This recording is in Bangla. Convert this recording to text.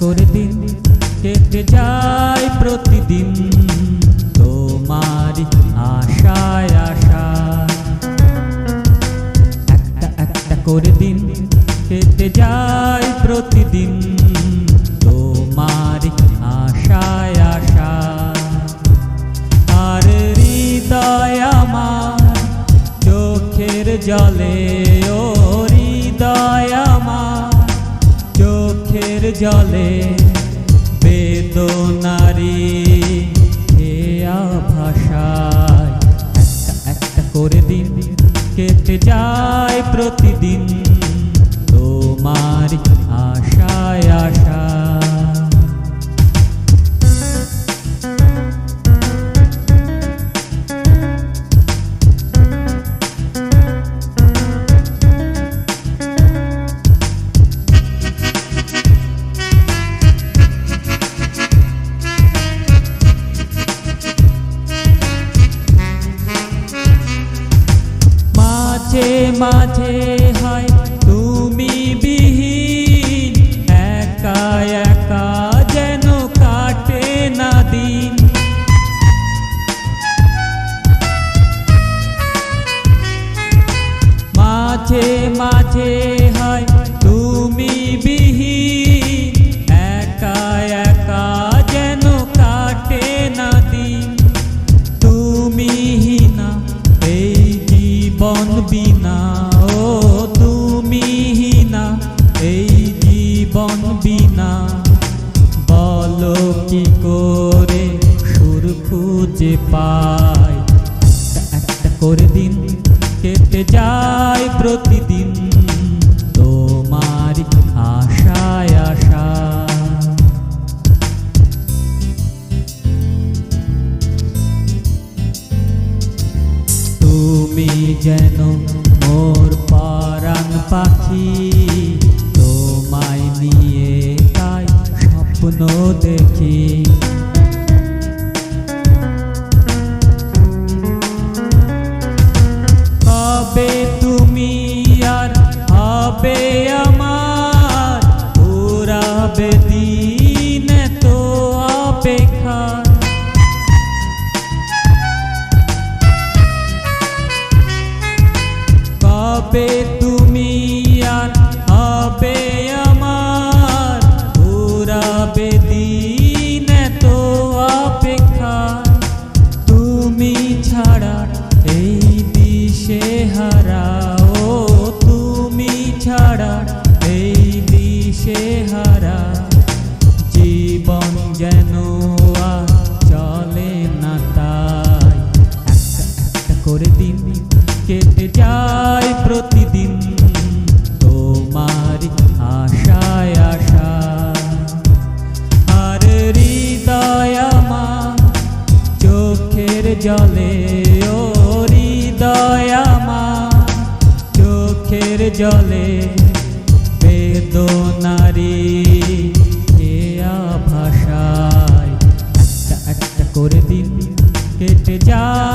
করে দিন কেটে যায় প্রতিদিন। তোমার আশায় আশায় একটা একটা করে দিন কেটে যায় প্রতিদিন। তোমার আশায় আশায় আর হৃদয় আমার চোখের জলে ও জলে বেদনারি হেয়া ভাষায় একটা একটা করে দিন কেটে যায় প্রতিদিন। তোমার আশায় আশা মাঝে হয় তুমি বিহীন একা একা যেন কাটে না দিন। মাঝে মাঝে বিনা। বলো কি করে সুর খুঁজে পাই? একটা করে দিন কেটে যায় প্রতিদিন। তোমার আশায় আশা। তুমি যেন মোর পরাণ পাখি স্বপ্ন দেখি। কবে তুমি আর হবে দিশে হারাও তুমি ছাড়া এই দিশে জীবন যেন চলে না তাই। একটা একটা করে দিন কেটে যায় প্রতিদিন। তোমার আশায় আশা জলে বেদনারি হেয়া ভাষায় একটা একটা করে দিন কেটে প্রতিদিন